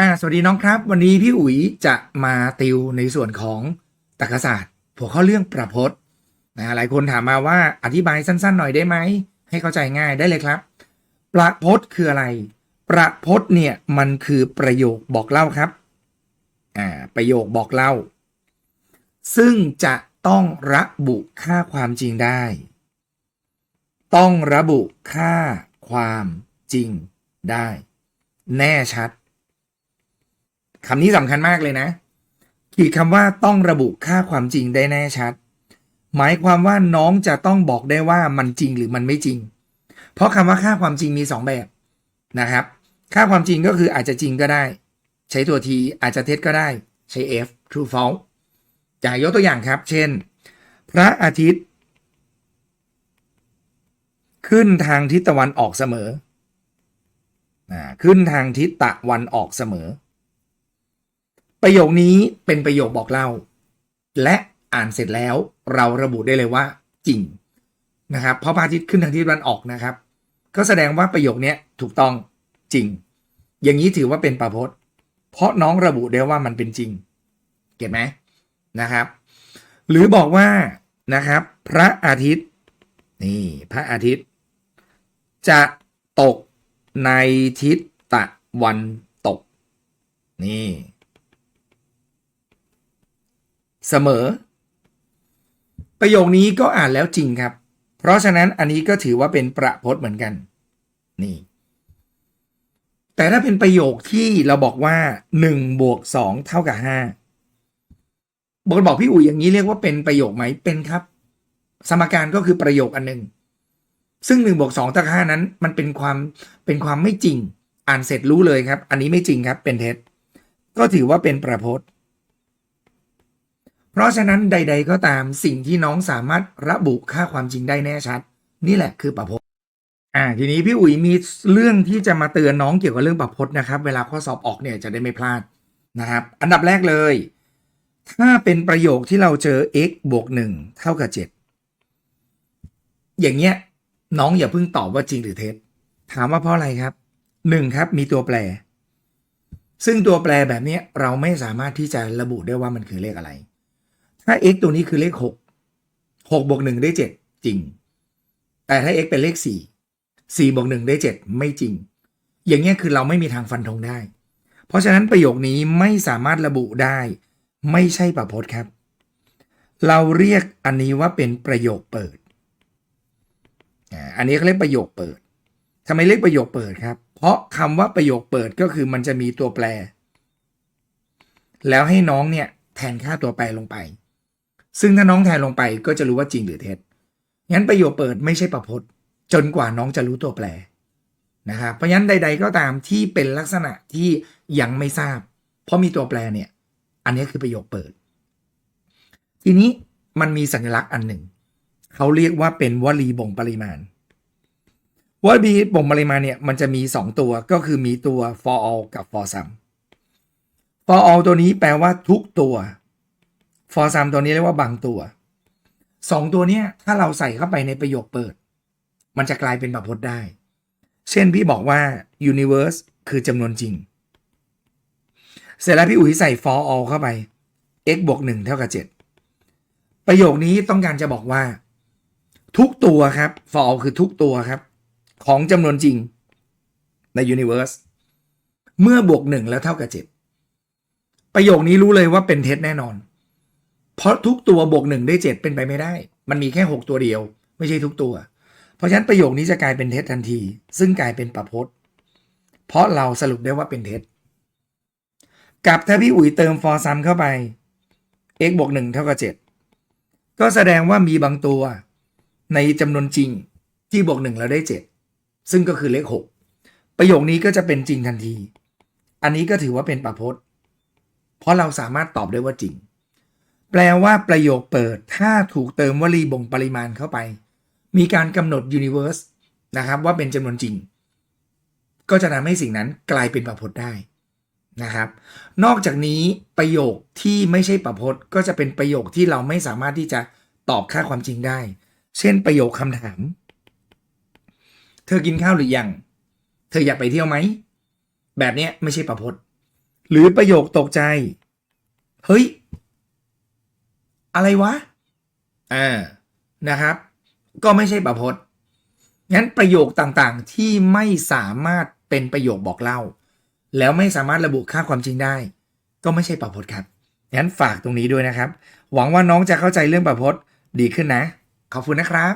อ่าสวัสดีน้องครับ วันนี้พี่อุ๋ยจะมาติวในส่วนของตรรกศาสตร์หัวข้อเรื่องประพจน์นะหลายคนถามมาว่าอธิบายสั้นๆ หน่อยได้ไหม ให้เข้าใจง่ายได้เลยครับ ประพจน์คืออะไร ประพจน์เนี่ยมันคือประโยคบอกเล่าครับอ่าประโยคบอกเล่า ซึ่งจะต้องระบุค่าความจริงได้ ต้องระบุค่าความจริงได้ แน่ชัด คำนี้สำคัญมากเลยนะ ขีดคำว่าต้องระบุค่าความจริงได้แน่ชัด หมายความว่าน้องจะต้องบอกได้ว่ามันจริงหรือมันไม่จริง เพราะคำว่าค่าความจริงมีสองแบบนะครับ ค่าความจริงก็คืออาจจะจริงก็ได้ ใช้ตัวทีอาจจะเท็จก็ได้ ใช้ f true false จะยกตัวอย่างครับ เช่น พระอาทิตย์ ขึ้นทางทิศตะวันออกเสมออ่าขึ้นทางทิศตะวันออกเสมอ ประโยคนี้เป็นประโยคบอกเล่า และอ่านเสร็จแล้วเราระบุได้เลยว่า จริงนะครับเพราะพระอาทิตย์ขึ้นทางทิศตะวันออกนะครับ ก็แสดงว่าประโยคนี้ถูกต้องจริง อย่างนี้ถือว่าเป็นประพจน์ เพราะน้องระบุได้ว่ามันเป็นจริง เก็ตไหมนะครับ หรือบอกว่านะครับ พระอาทิตย์นี่พระอาทิตย์ จะตกในทิศตะวันตก นี่ เสมอ ประโยคนี้ก็อ่านแล้วจริงครับ เพราะฉะนั้นอันนี้ก็ถือว่าเป็นประพจน์เหมือนกัน นี่ แต่ถ้าเป็นประโยคที่เราบอกว่า1บวก2เท่ากับ5บทบอกพี่อุ๋ยอย่างนี้เรียกว่าเป็นประโยคไหมเป็นครับ สมการก็คือประโยคอันหนึ่งซึ่ง1บวก2เท่ากับ5นั้น มันเป็นความเป็นความไม่จริง อ่านเสร็จรู้เลยครับ อันนี้ไม่จริงครับ เป็นเท็จก็ถือว่าเป็นประพจน์ เพราะฉะนั้นใด ๆ ก็ตามสิ่งที่น้องสามารถระบุค่าความจริงได้แน่ชัด นี่แหละคือประพจน์อ่าทีนี้พี่อุ๋ยมีเรื่องที่จะมาเตือนน้องเกี่ยวกับเรื่องประพจน์นะครับ เวลาข้อสอบออกเนี่ยจะได้ไม่พลาดนะครับ อันดับแรกเลย ถ้าเป็นประโยคที่เราเจอ x บวก1เท่ากับ7อย่างเงี้ยน้องอย่าเพิ่งตอบว่าจริงหรือเท็จ ถามว่าเพราะอะไรครับ1ครับมีตัวแปร ซึ่งตัวแปรแบบเนี้ยเราไม่สามารถที่จะระบุได้ว่ามันคือเลขอะไร ถ้า x ตัวนี้คือเลข6 6บวก1ได้7จริง แต่ถ้า x เป็นเลข4 4บวก1ได้7ไม่จริง อย่างเงี้ยคือเราไม่มีทางฟันธงได้ เพราะฉะนั้นประโยคนี้ไม่สามารถระบุได้ ไม่ใช่ประพจน์ครับ เราเรียกอันนี้ว่าเป็นประโยคเปิดอ่าอันนี้เขาเรียกประโยคเปิดทำไมเรียกประโยคเปิดครับ เพราะคำว่าประโยคเปิดก็คือมันจะมีตัวแปร แล้วให้น้องเนี่ยแทนค่าตัวแปรลงไป ซึ่งถ้าน้องแทนลงไปก็จะรู้ว่าจริงหรือเท็จงั้นประโยคเปิดไม่ใช่ประพจน์จนกว่าน้องจะรู้ตัวแปรนะครับเพราะฉะนั้นใด ๆ ก็ตามที่เป็นลักษณะที่ยังไม่ทราบ เพราะมีตัวแปรเนี่ย อันนี้คือประโยคเปิด ทีนี้มันมีสัญลักษณ์อันหนึ่ง เขาเรียกว่าเป็นวลีบ่งปริมาณวลีบ่งปริมาณเนี่ยมันจะมี 2 ตัวก็คือมีตัว for all กับ for some for all ตัวนี้แปลว่าทุกตัว for some ตัวนี้เรียกว่าบางตัวสองตัวเนี้ยถ้าเราใส่เข้าไปในประโยคเปิด มันจะกลายเป็นประพจน์ได้ เช่นพี่บอกว่า universe คือจำนวนจริง เสร็จแล้วพี่อุ๋ยใส่ for all เข้าไป x บวก1เท่ากับ 7 ประโยคนี้ต้องการจะบอกว่า ทุกตัวครับ for all คือทุกตัวครับ ของจำนวนจริงใน universe เมื่อบวก 1 แล้วเท่ากับ 7 ประโยคนี้รู้เลยว่าเป็นเท็จแน่นอน เพราะทุกตัวบวก1ได้7เป็นไปไม่ได้ มันมีแค่6ตัวเดียว ไม่ใช่ทุกตัว เพราะฉะนั้นประโยคนี้จะกลายเป็นเท็จทันที ซึ่งกลายเป็นประพจน์ เพราะเราสรุปได้ว่าเป็นเท็จกับถ้าพี่อุ๋ยเติม for sum เข้าไป x บวก1เท่ากับ7ก็แสดงว่ามีบางตัวในจำนวนจริงที่บวก1แล้วได้7ซึ่งก็คือเลข6ประโยคนี้ก็จะเป็นจริงทันที อันนี้ก็ถือว่าเป็นประพจน์ เพราะเราสามารถตอบได้ว่าจริง แปลว่าประโยคเปิด ถ้าถูกเติมวลีบ่งปริมาณเข้าไป มีการกำหนด universe นะครับว่าเป็นจำนวนจริง ก็จะทำให้สิ่งนั้นกลายเป็นประพจน์ได้นะครับ นอกจากนี้ประโยคที่ไม่ใช่ประพจน์ ก็จะเป็นประโยคที่เราไม่สามารถที่จะตอบค่าความจริงได้ เช่นประโยคคำถาม เธอกินข้าวหรือยัง เธออยากไปเที่ยวไหม แบบนี้ไม่ใช่ประพจน์ หรือประโยคตกใจ เฮ้ย อะไรวะอ่านะครับ ก็ไม่ใช่ประพจน์งั้นประโยคต่างๆที่ไม่สามารถเป็นประโยคบอกเล่า แล้วไม่สามารถระบุค่าความจริงได้ ก็ไม่ใช่ประพจน์ครับงั้นฝากตรงนี้ด้วยนะครับ หวังว่าน้องจะเข้าใจเรื่องประพจน์ดีขึ้นนะ ขอบคุณนะครับ